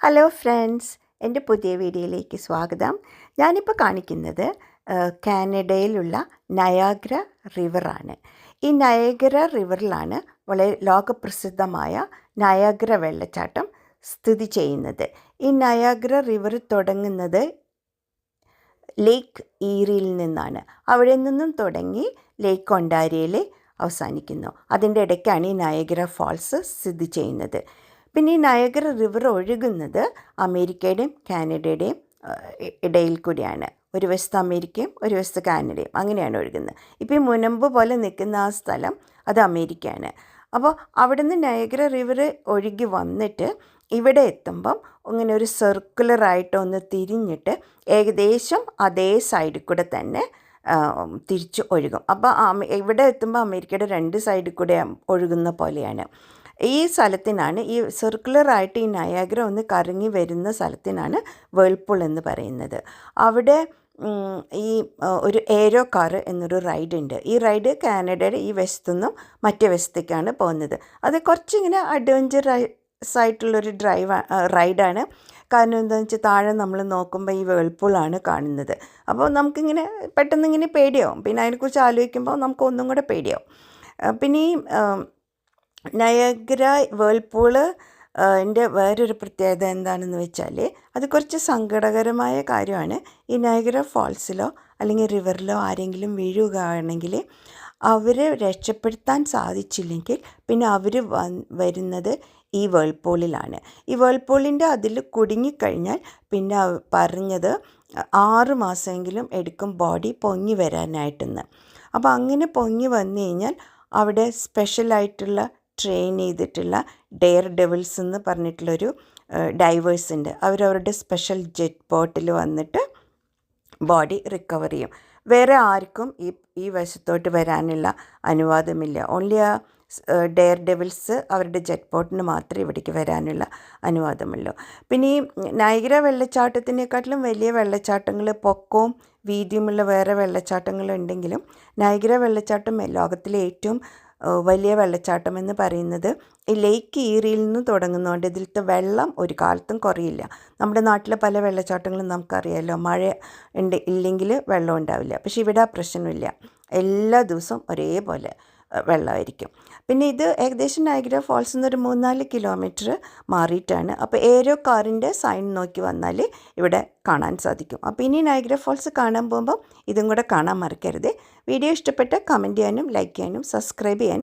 Hello friends എന്റെ പുതിയ വീഡിയോയിലേക്ക് സ്വാഗതം. ഞാനിപ്പോൾ കാണിക്കുന്നത് കാനഡയിലുള്ള നയാഗ്ര റിവറാണ് ഈ നയഗ്ര റിവറിലാണ് വളരെ ലോകപ്രസിദ്ധമായ നയാഗ്ര വെള്ളച്ചാട്ടം സ്ഥിതി ചെയ്യുന്നത്. ഈ നയാഗ്ര റിവർ തുടങ്ങുന്നത് ലേക്ക് ഈറിയിൽ നിന്നാണ്. അവിടെ നിന്നും തുടങ്ങി ലേക്ക് ഒണ്ടാരിയയിൽ അവസാനിക്കുന്നു. അതിന്റെ ഇടയ്ക്കാണ് ഈ നയഗ്ര ഫോൾസ് സ്ഥിതി ചെയ്യുന്നത്. പിന്നെ ഈ നയഗ്ര റിവർ ഒഴുകുന്നത് അമേരിക്കയുടെയും കാനഡയുടെയും ഇടയിൽ കൂടിയാണ്. ഒരു വശത്ത് അമേരിക്കയും ഒരു വശത്ത് കാനഡയും അങ്ങനെയാണ് ഒഴുകുന്നത്. ഇപ്പോൾ ഈ മുനമ്പ് പോലെ നിൽക്കുന്ന ആ സ്ഥലം അത് അമേരിക്കയാണ്. അപ്പോൾ അവിടെ നിന്ന് നയഗ്ര റിവർ ഒഴുകി വന്നിട്ട് ഇവിടെ എത്തുമ്പം ഇങ്ങനെ ഒരു സർക്കുലറായിട്ട് ഒന്ന് തിരിഞ്ഞിട്ട് ഏകദേശം അതേ സൈഡിൽ കൂടെ തന്നെ തിരിച്ച് ഒഴുകും. അപ്പോൾ ഇവിടെ എത്തുമ്പോൾ അമേരിക്കയുടെ രണ്ട് സൈഡിൽ കൂടെ ഒഴുകുന്ന പോലെയാണ്. ഈ സ്ഥലത്തിനാണ് ഈ സർക്കുലർ ആയിട്ട് ഈ നയാഗ്ര ഒന്ന് കറങ്ങി വരുന്ന സ്ഥലത്തിനാണ് വേൾപൂൾ എന്ന് പറയുന്നത്. അവിടെ ഈ ഒരു ഏരോ കാർ എന്നൊരു റൈഡ് ഉണ്ട്. ഈ റൈഡ് കാനഡയുടെ ഈ വശത്തുനിന്നും മറ്റേ വശത്തേക്കാണ് പോകുന്നത്. അത് കുറച്ചിങ്ങനെ അഡ്വഞ്ചർ ആയിട്ടുള്ളൊരു ഡ്രൈവ് റൈഡാണ് കാരണം എന്താണെന്ന് വെച്ചാൽ താഴെ നമ്മൾ നോക്കുമ്പോൾ ഈ വേൾപൂളാണ് കാണുന്നത്. അപ്പോൾ നമുക്കിങ്ങനെ പെട്ടെന്ന് ഇങ്ങനെ പേടിയാവും. പിന്നെ അതിനെക്കുറിച്ച് ആലോചിക്കുമ്പോൾ നമുക്ക് ഒന്നും കൂടെ പേടിയാവും. പിന്നെ ഈ നയഗ്ര വേൾപൂൾ എന്റെ വേറൊരു പ്രത്യേകത എന്താണെന്ന് വെച്ചാൽ അത് കുറച്ച് സങ്കടകരമായ കാര്യമാണ്. ഈ നയഗ്ര ഫോൾസിലോ അല്ലെങ്കിൽ റിവറിലോ ആരെങ്കിലും വീഴുകയാണെങ്കിൽ അവരെ രക്ഷപ്പെടുത്താൻ സാധിച്ചില്ലെങ്കിൽ പിന്നെ അവർ വരുന്നത് ഈ വേൾപൂളിലാണ്. ഈ വേൾപൂളിന്റെ അതിൽ കുടുങ്ങിക്കഴിഞ്ഞാൽ പിന്നെ പറഞ്ഞത് ആറ് മാസമെങ്കിലും എടുക്കും ബോഡി പൊങ്ങി വരാനായിട്ടെന്ന്. അപ്പോൾ അങ്ങനെ പൊങ്ങി വന്നു കഴിഞ്ഞാൽ അവിടെ സ്പെഷ്യലായിട്ടുള്ള ട്രെയിൻ ചെയ്തിട്ടുള്ള ഡെയർ ഡെവിൾസ് എന്ന് പറഞ്ഞിട്ടുള്ളൊരു ഡൈവേഴ്സ് ഉണ്ട്. അവരവരുടെ സ്പെഷ്യൽ ജെറ്റ് ബോട്ടിൽ വന്നിട്ട് ബോഡി റിക്കവർ ചെയ്യും. വേറെ ആർക്കും ഈ ഈ വശത്തോട്ട് വരാനുള്ള അനുവാദമില്ല. ഓൺലി ആ ഡെയർ ഡെവിൾസ് അവരുടെ ജെറ്റ് ബോട്ടിന് മാത്രമേ ഇവിടേക്ക് വരാനുള്ള അനുവാദമുള്ളൂ. പിന്നെ ഈ നൈഗ്ര വെള്ളച്ചാട്ടത്തിനെക്കാട്ടിലും വലിയ വെള്ളച്ചാട്ടങ്ങൾ പൊക്കവും വീതിയുമുള്ള വേറെ വെള്ളച്ചാട്ടങ്ങളുണ്ടെങ്കിലും നൈഗ്ര വെള്ളച്ചാട്ടം ലോകത്തിലെ ഏറ്റവും വലിയ വെള്ളച്ചാട്ടം എന്ന് പറയുന്നത് ഈ ലേക്ക് ഈറിയിൽ നിന്ന് തുടങ്ങുന്നതുകൊണ്ട് ഇതിലത്തെ വെള്ളം ഒരു കാലത്തും കുറയില്ല. നമ്മുടെ നാട്ടിലെ പല വെള്ളച്ചാട്ടങ്ങളും നമുക്കറിയാമല്ലോ മഴ ഉണ്ട് ഇല്ലെങ്കിൽ വെള്ളം ഉണ്ടാവില്ല. പക്ഷേ ഇവിടെ ആ പ്രശ്നമില്ല. എല്ലാ ദിവസവും ഒരേപോലെ വെള്ളമായിരിക്കും. പിന്നെ ഇത് ഏകദേശം നയഗ്ര ഫാൾസ് ഒരു മൂന്നാൽ കിലോമീറ്റർ മാറിയിട്ടാണ്. അപ്പോൾ ഏരോ കാറിന്റെ സൈൻ നോക്കി വന്നാൽ ഇവിടെ കാണാൻ സാധിക്കും. അപ്പോൾ ഇനി നയഗ്ര ഫോൾസ് കാണാൻ പോകുമ്പോൾ ഇതും കൂടെ കാണാൻ മറക്കരുത്. വീഡിയോ ഇഷ്ടപ്പെട്ട കമന്റ് ചെയ്യാനും ലൈക്ക് ചെയ്യാനും സബ്സ്ക്രൈബ് ചെയ്യാനും